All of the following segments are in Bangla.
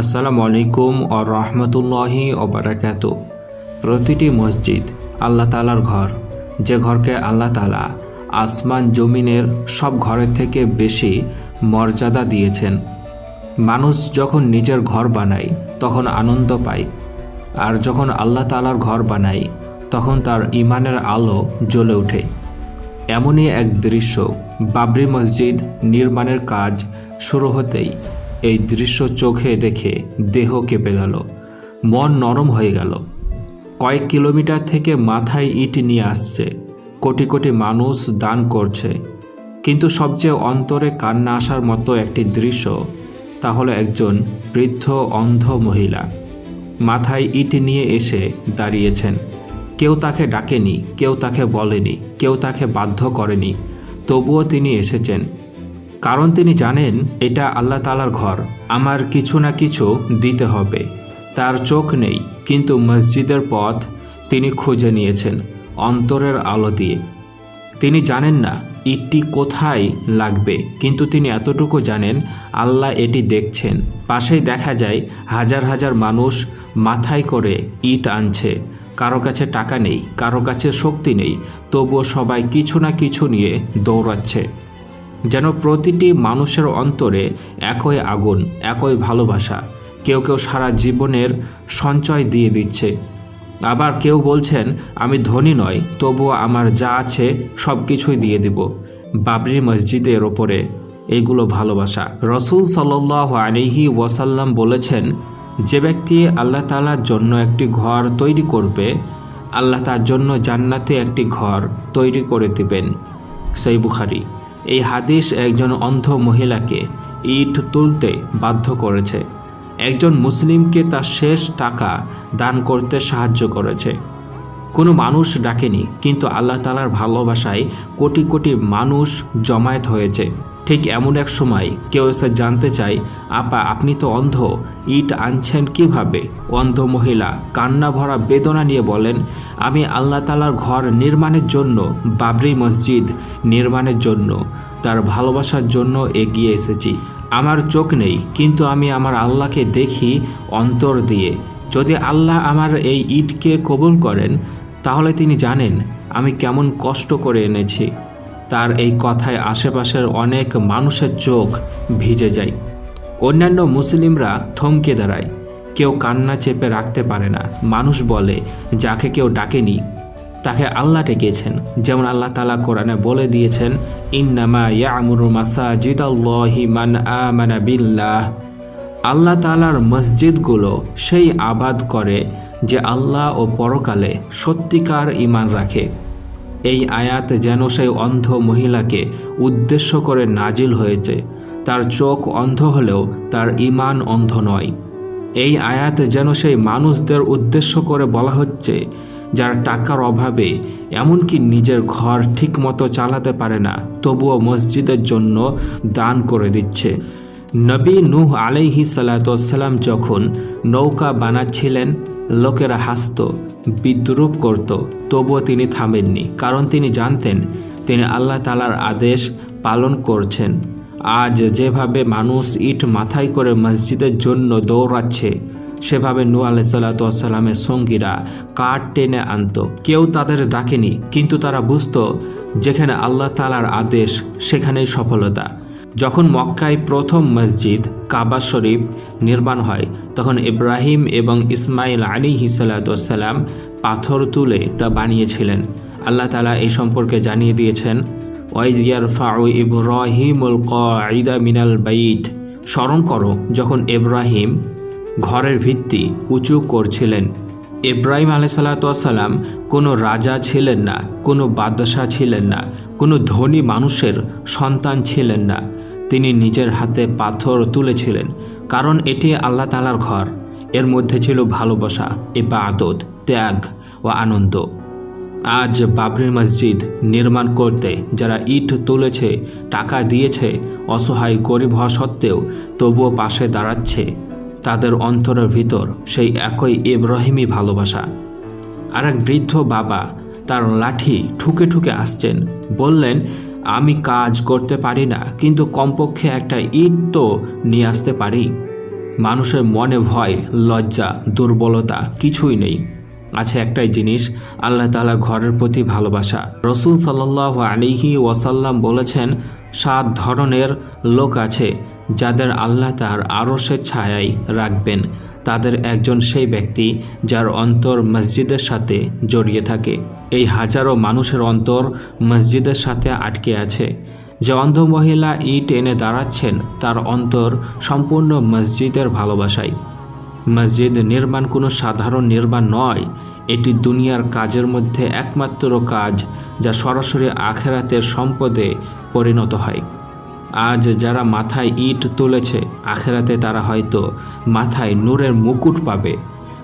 আসসালামু আলাইকুম ও রহমতুল্লাহি ওবরাকাত। প্রতিটি মসজিদ আল্লাহ তালার ঘর। যে ঘরকে আল্লাহ তালা আসমান জমিনের সব ঘরের থেকে বেশি মর্যাদা দিয়েছেন। মানুষ যখন নিজের ঘর বানায়, তখন আনন্দ পায়। আর যখন আল্লাহ তালার ঘর বানায়, তখন তার ইমানের আলো জ্বলে ওঠে। এমনই এক দৃশ্য বাবরি মসজিদ নির্মাণের কাজ শুরু হতেই এই দৃশ্য চোখে দেখে দেহ কেঁপে গেল। মন নরম হয়ে গেল। কয়েক কিলোমিটার থেকে মাথায় ইট নিয়ে আসছে। কোটি কোটি মানুষ দান করছে। কিন্তু সবচেয়ে অন্তরে কান্না আসার মতো একটি দৃশ্য, তা হলো একজন বৃদ্ধ অন্ধ মহিলা। মাথায় ইট নিয়ে এসে দাঁড়িয়েছেন। কেউ তাকে ডাকেনি, কেউ তাকে বলেনি, কেউ তাকে বাধ্য করেনি। তবুও তিনি এসেছেন। কারণ তিনি জানেন এটা আল্লাহ তালার ঘর। আমার কিছু না কিছু দিতে হবে। তার চোখ নেই, কিন্তু মসজিদের পথ তিনি খুঁজে নিয়েছেন অন্তরের আলো দিয়ে। তিনি জানেন না ইটটি কোথায় লাগবে, কিন্তু তিনি এতটুকু জানেন আল্লাহ এটি দেখছেন। পাশেই দেখা যায় হাজার হাজার মানুষ মাথায় করে ইট আনছে। কারও কাছে টাকা নেই, কারও কাছে শক্তি নেই, তবুও সবাই কিছু না কিছু নিয়ে দৌড়াচ্ছে। যেন প্রতিটি মানুষের অন্তরে একই আগুন, একই ভালোবাসা। কেউ কেউ সারা জীবনের সঞ্চয় দিয়ে দিচ্ছে। আবার কেউ বলছেন, আমি ধনী নয় তবুও আমার যা আছে সব কিছুই দিয়ে দিব। বাবরি মসজিদের ওপরে এগুলো ভালোবাসা। রসুল সাল্লাহ আলিহি ওয়াসাল্লাম বলেছেন, যে ব্যক্তি আল্লাহ তালার জন্য একটি ঘর তৈরি করবে, আল্লাহ তার জন্য জান্নাতে একটি ঘর তৈরি করে দিবেন। সেই বুখারি। এই হাদিস একজন অন্ধ মহিলাকে ইট তুলতে বাধ্য করেছে। একজন মুসলিমকে তার শেষ টাকা দান করতে সাহায্য করেছে। কোনো মানুষ ডাকেনি, কিন্তু আল্লাহ তালার ভালোবাসায় কোটি কোটি মানুষ জমায়েত হয়েছে। ঠিক এমন এক সময় কেউ এসে জানতে চায়, আপা, আপনি তো অন্ধ। ইট আনছেন কীভাবে? অন্ধ মহিলা কান্না ভরা বেদনা নিয়ে বলেন, আমি আল্লাহ তালার ঘর নির্মাণের জন্য, বাবরি মসজিদ নির্মাণের জন্য, তার ভালোবাসার জন্য এগিয়ে এসেছি। আমার চোখ নেই, কিন্তু আমি আমার আল্লাহকে দেখি অন্তর দিয়ে। যদি আল্লাহ আমার এই ইটকে কবুল করেন, তাহলে তিনি জানেন আমি কেমন কষ্ট করে এনেছি। তার এই কথায় আশেপাশের অনেক মানুষের চোখ ভিজে যায়। অন্যান্য মুসলিমরা থমকে দাঁড়ায়। কেউ কান্না চেপে রাখতে পারে না। মানুষ বলে, যাকে কেউ ডাকেনি, তাকে আল্লাহ ডেকেছেন। যেমন আল্লাহ তালা কোরআনে বলে দিয়েছেন, ইন্নামা ইয়ামুরু মাসাজিদ আল্লাহি মান আমানা বিল্লাহ। আল্লাহ তালার মসজিদগুলো সেই আবাদ করে যে আল্লাহ ও পরকালে সত্যিকার ইমান রাখে। এই আয়াত যেন সেই অন্ধ মহিলাকে উদ্দেশ্য করে নাজিল হয়েছে। তার চোখ অন্ধ হলেও তার ইমান অন্ধ নয়। এই আয়াত যেন সেই মানুষদের উদ্দেশ্য করে বলা হচ্ছে, যার টাকার অভাবে এমনকি নিজের ঘর ঠিকমতো চালাতে পারে না, তবুও মসজিদের জন্য দান করে দিচ্ছে। নবী নূহ আলাইহি সালাতাম যখন নৌকা বানাচ্ছিলেন, লোকেরা হাসত বিদ্রুপ করত, তবুও তিনি থামেননি, কারণ তিনি জানতেন তিনি আল্লাহ তালার আদেশ পালন করছেন। আজ যেভাবে মানুষ ইট মাথায় করে মসজিদের জন্য দৌড়াচ্ছে, সেভাবে নু আলাইসাল্লামের সঙ্গীরা কাঠ টেনে আনত। কেউ তাদের ডাকেনি, কিন্তু তারা বুঝত, যেখানে আল্লাহ তালার আদেশ, সেখানেই সফলতা। যখন মক্কায় প্রথম মসজিদ কাবা শরীফ নির্মাণ হয়, তখন ইব্রাহিম এবং ইসমাইল আলী হিসালাতাম পাথর তুলে তা বানিয়েছিলেন। আল্লাহ তালা এই সম্পর্কে জানিয়ে দিয়েছেন ওয়াইদিয়ার ফাউ ইব্রাহিমুল কঈদা মিনাল বাইত। স্মরণ করো, যখন ইব্রাহিম ঘরের ভিত্তি উঁচু করছিলেন, ইব্রাহিম আলাইসাল্লাম কোনো রাজা ছিলেন না, কোনো বাদশাহ ছিলেন না, কোনো ধনী মানুষের সন্তান ছিলেন না। তিনি নিজের হাতে পাথর তুলেছিলেন, কারণ এটি আল্লাহ তালার ঘর। এর মধ্যে ছিল ভালোবাসা, ইবাদত, ত্যাগ ও আনন্দ। আজ বাবরি মসজিদ নির্মাণ করতে যারা ইট তুলেছে, টাকা দিয়েছে, অসহায় গরিব হওয়া সত্ত্বেও তবুও পাশে দাঁড়াচ্ছে, তাদের অন্তরের ভিতর সেই একই ইব্রাহিমী ভালোবাসা। আর এক বৃদ্ধ বাবা তার লাঠি ঠুকে ঠুকে আসছেন, বললেন আমি কাজ করতে পারি না, কিন্তু কমপক্ষে একটা ইট তো নিয়ে আসতে পারি। মানুষের মনে ভয়, লজ্জা, দুর্বলতা কিছুই নেই। আছে একটাই জিনিস, আল্লাহ তালা ঘরের প্রতি ভালোবাসা। রসুল সাল্লাহ আলিহি ওয়াসাল্লাম বলেছেন, সাত ধরনের লোক আছে যাদের আল্লাহ তার আরশের ছায়ায় রাখবেন। তাদের একজন সেই ব্যক্তি যার অন্তর মসজিদের সাথে জড়িয়ে থাকে। এই হাজারো মানুষের অন্তর মসজিদের সাথে আটকে আছে। যে অন্ধ মহিলা ইট এনে দাঁড়াচ্ছেন, তার অন্তর সম্পূর্ণ মসজিদের ভালোবাসায় মসজিদ নির্মাণ কোনো সাধারণ নির্মাণ নয়, এটি দুনিয়ার কাজের মধ্যে একমাত্র কাজ যা সরাসরি আখেরাতের সম্পদে পরিণত হয়। আজ যারা মাথায় ইট তুলেছে, আখেরাতে তারা হয়তো মাথায় নূরের মুকুট পাবে।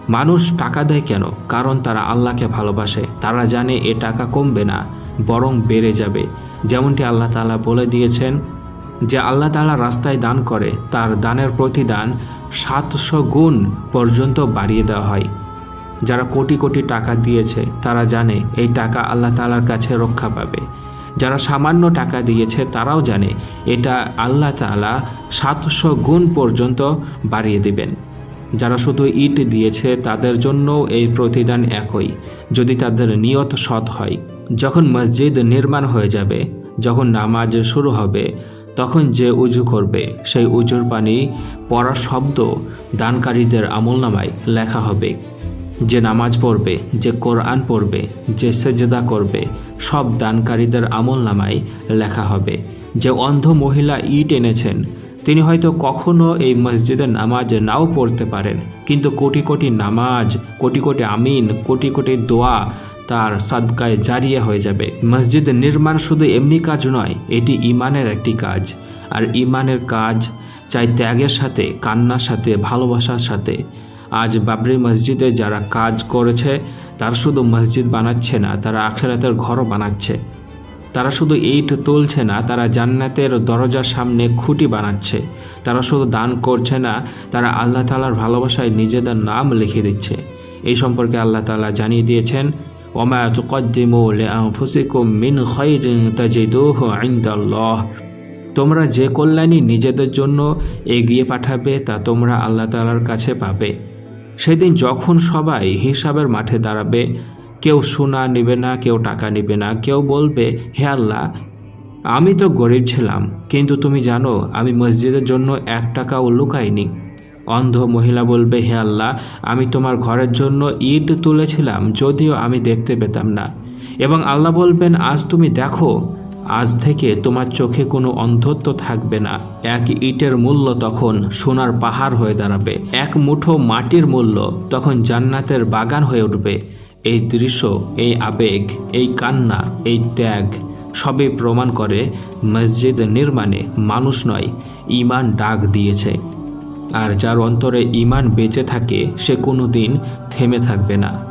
মানুষ টাকা দেয় কেন? কারণ তারা আল্লাহকে ভালোবাসে। তারা জানে এ টাকা কমবে না, বরং বেড়ে যাবে। যেমনটি আল্লাহ তাআলা বলে দিয়েছেন যে, আল্লাহ তাআলা রাস্তায় দান করে, তার দানের প্রতিদান সাতশো গুণ পর্যন্ত বাড়িয়ে দেওয়া হয়। যারা কোটি কোটি টাকা দিয়েছে, তারা জানে এই টাকা আল্লাহ তাআলার কাছে রক্ষা পাবে। যারা সামান্য টাকা দিয়েছে তারাও জানে এটা আল্লাহ তালা সাতশো গুণ পর্যন্ত বাড়িয়ে দিবেন। যারা শুধু ইট দিয়েছে তাদের জন্য এই প্রতিদান একই। যদি তাদের নিয়ত সৎ হয়, যখন মসজিদ নির্মাণ হয়ে যাবে, যখন নামাজ শুরু হবে, তখন যে উজু করবে, সেই উজুর পানি পড়ার শব্দ দানকারীদের আমলনামায় লেখা হবে। যে নামাজ পড়বে, যে কোরআন পড়বে, যে সেজেদা করবে, সব দানকারীদের আমল নামায় লেখা হবে। যে অন্ধ মহিলা ইট এনেছেন, তিনি হয়তো কখনো এই মসজিদের নামাজ নাও পড়তে পারেন, কিন্তু কোটি কোটি নামাজ, কোটি কোটি আমিন, কোটি কোটি দোয়া তার সাদকায় জারিয়া হয়ে যাবে। মসজিদ নির্মাণ শুধু এমনি কাজ নয়, এটি ইমানের একটি কাজ। আর ইমানের কাজ চাই ত্যাগের সাথে, কান্নার সাথে, ভালোবাসার সাথে। আজ বাবরি মসজিদে যারা কাজ করেছে, তারা শুধু মসজিদ বানাচ্ছে না, তারা আখেরাতের ঘরও বানাচ্ছে। তারা শুধু ইট তুলছে না, তারা জান্নাতের দরজার সামনে খুঁটি বানাচ্ছে। তারা শুধু দান করছে না, তারা আল্লাহ তালার ভালোবাসায় নিজেদের নাম লিখে দিচ্ছে। এই সম্পর্কে আল্লাহ তালা জানিয়ে দিয়েছেন মিন তোমরা যে কল্যাণী নিজেদের জন্য এগিয়ে পাঠাবে, তা তোমরা আল্লাহ তালার কাছে পাবে। সেদিন যখন সবাই হিসাবের মাঠে দাঁড়াবে, কেউ সোনা নেবে না, কেউ টাকা নেবে না, কেউ বলবে, হে আল্লাহ, আমি তো গরিব ছিলাম, কিন্তু তুমি জানো, আমি মসজিদের জন্য এক টাকাও লুকাইনি। অন্ধ মহিলা বলবে, হে আল্লাহ, আমি তোমার ঘরের জন্য ইট তুলেছিলাম, যদিও আমি দেখতে পেতাম না। এবং আল্লাহ বলবেন, আজ তুমি দেখো আজ থেকে তোমার চোখে কোনো অন্ধত্ব থাকবে না। এক ইটের মূল্য তখন সোনার পাহাড় হয়ে দাঁড়াবে। এক মুঠো মাটির মূল্য তখন জান্নাতের বাগান হয়ে উঠবে। এই দৃশ্য, এই আবেগ, এই কান্না, এই ত্যাগ সবই প্রমাণ করে মসজিদ নির্মাণে মানুষ নয় ইমান ডাক দিয়েছে। আর যার অন্তরে ইমান বেঁচে থাকে, সে কোনো দিন থেমে থাকবে না।